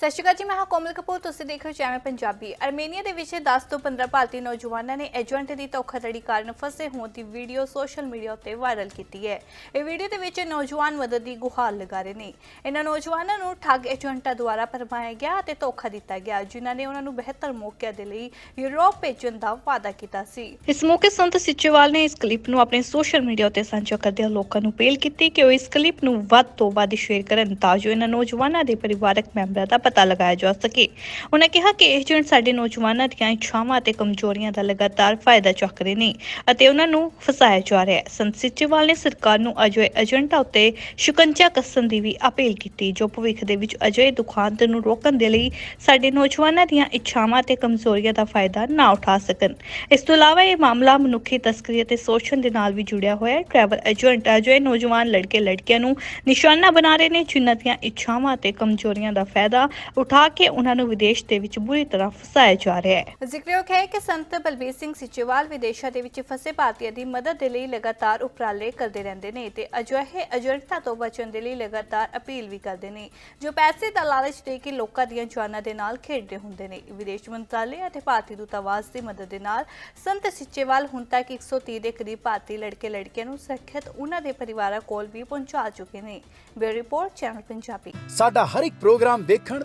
ਸਤਿ ਸ਼੍ਰੀ ਅਕਾਲ ਜੀ, ਮੈਂ ਹਾਂ ਕੋਮਲ ਕਪੂਰ, ਤੁਸੀਂ ਦੇਖ ਰਹੇ ਹੋ ਚੈਨਲ ਪੰਜਾਬੀ। ਅਰਮੇਨੀਆ ਦੇ ਵਿੱਚ 10 ਤੋਂ 15 ਭਾਰਤੀ ਨੌਜਵਾਨਾਂ ਨੇ ਏਜੰਟ ਦੀ ਧੋਖਾਧੜੀ ਕਾਰਨ ਫਸੇ ਹੋਣ ਦੀ ਵੀਡੀਓ ਸੋਸ਼ਲ ਮੀਡੀਆ ਉੱਤੇ ਵਾਇਰਲ ਕੀਤੀ ਹੈ। ਇਹ ਵੀਡੀਓ ਦੇ ਵਿੱਚ ਨੌਜਵਾਨ ਮਦਦ ਦੀ ਗੁਹਾਰ ਲਗਾ ਰਹੇ ਨੇ। ਇਹਨਾਂ ਨੌਜਵਾਨਾਂ ਨੂੰ ਠੱਗ ਏਜੰਟਾਂ ਦੁਆਰਾ ਭਰਮਾਇਆ ਗਿਆ ਅਤੇ ਧੋਖਾ ਦਿੱਤਾ ਗਿਆ, ਜਿਨ੍ਹਾਂ ਨੇ ਉਹਨਾਂ ਨੂੰ ਬਿਹਤਰ ਮੌਕਿਆਂ ਦੇ ਲਈ ਯੂਰਪ ਭੇਜਣ ਦਾ ਵਾਅਦਾ ਕੀਤਾ ਸੀ। ਇਸ ਮੌਕੇ ਸੰਤ ਸਿੱਚੇਵਾਲ ਨੇ ਇਸ ਕਲਿੱਪ ਨੂੰ ਆਪਣੇ ਸੋਸ਼ਲ ਮੀਡੀਆ ਉੱਤੇ ਸਾਂਝਾ ਕਰਦਿਆਂ ਲੋਕਾਂ ਨੂੰ ਅਪੀਲ ਕੀਤੀ ਕਿ ਉਹ ਇਸ ਕਲਿੱਪ ਨੂੰ ਵੱਧ ਤੋਂ ਵੱਧ ਸ਼ੇਅਰ ਕਰਨ, ਤਾਂ ਜੋ ਇਹਨਾਂ ਨੌਜਵਾਨਾਂ ਦੇ ਪਰਿਵਾਰਕ ਮੈਂਬਰਾਂ ਦਾ ਪਤਾ ਲਗਾਇਆ ਜਾ ਸਕੇ। ਉਹਨਾਂ ਕਿਹਾ ਕਿ ਏਜੰਟ ਸਾਡੇ ਨੌਜਵਾਨਾਂ ਦੀਆਂ ਇੱਛਾਵਾਂ ਅਤੇ ਕਮਜ਼ੋਰੀਆਂ ਦਾ ਲਗਾਤਾਰ ਫਾਇਦਾ ਚੁੱਕ ਰਹੇ ਨੇ ਅਤੇ ਉਹਨਾਂ ਨੂੰ ਫਸਾਇਆ ਜਾ ਰਿਹਾ ਹੈ। ਸੰਤ ਨੇ ਸਰਕਾਰ ਨੂੰ ਅਜਿਹੇ ਏਜੰਟਾਂ ਉੱਤੇ ਸ਼ਿਕੰਜਾ ਕੱਸਣ ਦੀ ਵੀ ਅਪੀਲ ਕੀਤੀ, ਜੋ ਭਵਿੱਖ ਦੇ ਵਿੱਚ ਅਜਿਹੇ ਦੁਖਾਂਤ ਨੂੰ ਰੋਕਣ ਦੇ ਲਈ ਸਾਡੇ ਨੌਜਵਾਨਾਂ ਦੀਆਂ ਇੱਛਾਵਾਂ ਤੇ ਕਮਜ਼ੋਰੀਆਂ ਦਾ ਫਾਇਦਾ ਨਾ ਉਠਾ ਸਕਣ। ਇਸ ਤੋਂ ਇਲਾਵਾ ਇਹ ਮਾਮਲਾ ਮਨੁੱਖੀ ਤਸਕਰੀ ਅਤੇ ਸ਼ੋਸ਼ਣ ਦੇ ਨਾਲ ਵੀ ਜੁੜਿਆ ਹੋਇਆ ਹੈ। ਟਰੈਵਲ ਏਜੰਟ ਅਜਿਹੇ ਨੌਜਵਾਨ ਲੜਕੇ ਲੜਕੀਆਂ ਨੂੰ ਨਿਸ਼ਾਨਾ ਬਣਾ ਰਹੇ ਨੇ, ਜਿਨ੍ਹਾਂ ਦੀਆਂ ਇੱਛਾਵਾਂ ਅਤੇ ਕਮਜ਼ੋਰੀਆਂ ਦਾ ਫਾਇਦਾ ਉਠਾ ਕੇ ਉਹਨਾਂ ਨੂੰ ਵਿਦੇਸ਼ ਦੇ ਵਿੱਚ ਬੁਰੀ ਤਰ੍ਹਾਂ ਫਸਾਇਆ ਜਾ ਰਿਹਾ ਹੈ। ਜ਼ਿਕਰਯੋਗ ਹੈ ਕਿ ਸੰਤ ਬਲਬੀਰ ਸਿੰਘ ਸਿੱਚੇਵਾਲ ਵਿਦੇਸ਼ਾਂ ਦੇ ਵਿੱਚ ਫਸੇ ਭਾਰਤੀਆਂ ਦੀ ਮਦਦ ਦੇ ਲਈ ਲਗਾਤਾਰ ਉਪਰਾਲੇ ਕਰਦੇ ਰਹਿੰਦੇ ਨੇ ਤੇ ਅਜਿਹੇ ਏਜੰਟਾਂ ਤੋਂ ਬਚਣ ਦੇ ਲਈ ਲਗਾਤਾਰ ਅਪੀਲ ਵੀ ਕਰਦੇ ਨੇ ਜੋ ਪੈਸੇ ਦਾ ਲਾਲਚ ਦੇ ਕੇ ਲੋਕਾਂ ਦੀਆਂ ਜਾਨਾਂ ਦੇ ਨਾਲ ਖੇਡਦੇ ਹੁੰਦੇ ਨੇ। ਵਿਦੇਸ਼ ਮੰਤਰਾਲੇ ਅਤੇ ਭਾਰਤੀ ਦੂਤਾਵਾਸ ਦੀ ਮਦਦ ਦੇ ਨਾਲ ਸੰਤ ਸਿੱਚੇਵਾਲ ਹੁਣ ਤੱਕ 130 ਦੇ ਕਰੀਬ ਭਾਰਤੀ ਲੜਕੇ ਲੜਕੀਆਂ ਨੂੰ ਸੁਰੱਖਿਅਤ ਉਹਨਾਂ ਦੇ ਪਰਿਵਾਰਾਂ ਕੋਲ ਵੀ ਪਹੁੰਚਾ ਚੁੱਕੇ ਨੇ। Bureau report channel Punjabi. ਸਾਡਾ ਹਰ ਇੱਕ ਪ੍ਰੋਗਰਾਮ ਦੇਖਣ